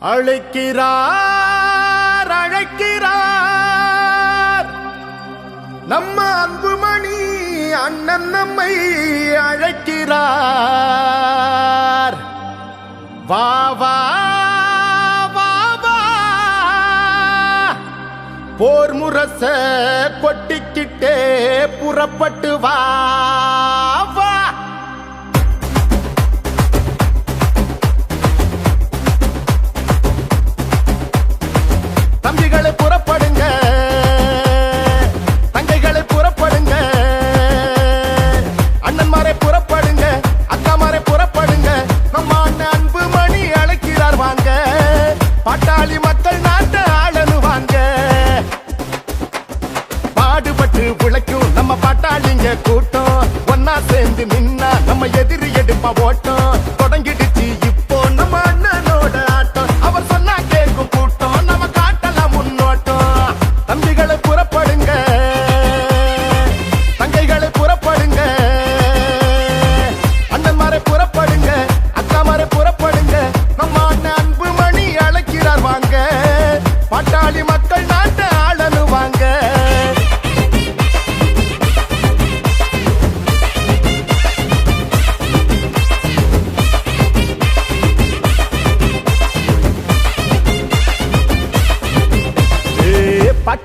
அழைக்கிறார் அழைக்கிறார். நம்ம அன்புமணி அண்ணன் நம்மை அழைக்கிறார். வா வா போர் முரச கொட்டிக்கிட்டே புறப்பட்டு வா. போட்டு உழைக்கும் நம்ம பாட்டாளிங்க கூட்டம். ஒன்னா சேர்ந்து நின்னா நம்ம எதிரி எடுப்பா ஓட்டம். தொடங்கிடுச்சு இப்போ நம்ம அண்ணனோட ஆட்டம். அவர் சொன்னா கேட்கும் கூட்டம். நம்ம காட்டலாம் முன்னோட்டம். தம்பிகளை புறப்படுங்க. தங்கைகளை புறப்படுங்க. அண்ணன்மாரை புறப்படுங்க. அக்காமாரை புறப்படுங்க. நம்ம அண்ணன் அன்பு மணி அழைக்கிறார் வாங்க. பாட்டாளி மக்கள்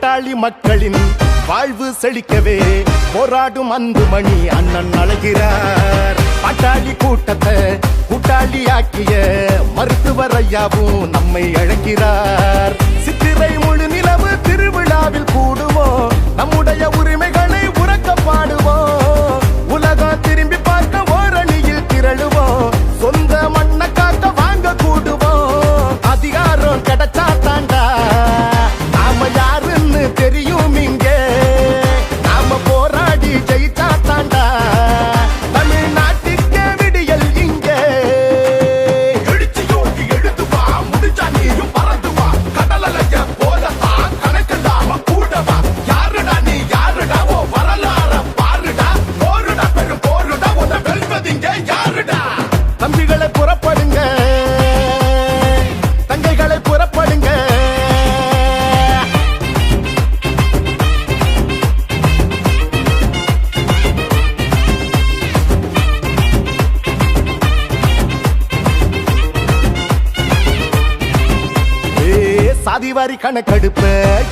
பட்டாளி மக்களின் வாழ்வு செழிக்கவே போராடும் அந்துமணி அண்ணன் அழகிறார். பட்டாளி கூட்டத்தை கூட்டாளி ஆக்கிய மருத்துவர் ஐயாவும் நம்மை அழைக்கிறார். சித்திரை முழு நிலவு திருவிழாவில் கூடுவோம் நம்முடைய உரிமைகள் தங்கைகளை புறப்படுங்க. தங்கைகளை புறப்படுங்க. சாதிவாரி கணக்கெடுப்ப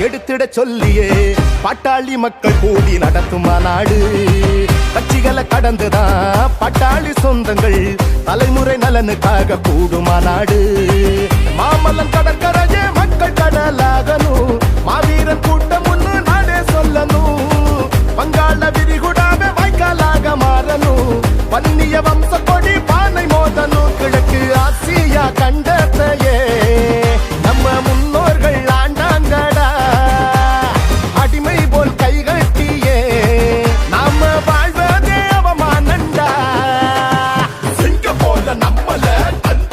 எடுத்திட சொல்லியே. பாட்டாளி மக்கள் கூடி நடத்தும் மாநாடு கட்சிகளை கடந்துதான் பட்டாளி சொந்தங்கள் தலைமுறை நலனுக்காக கூடுமா நாடு மாமல்லம் கடற்கரையே and, and.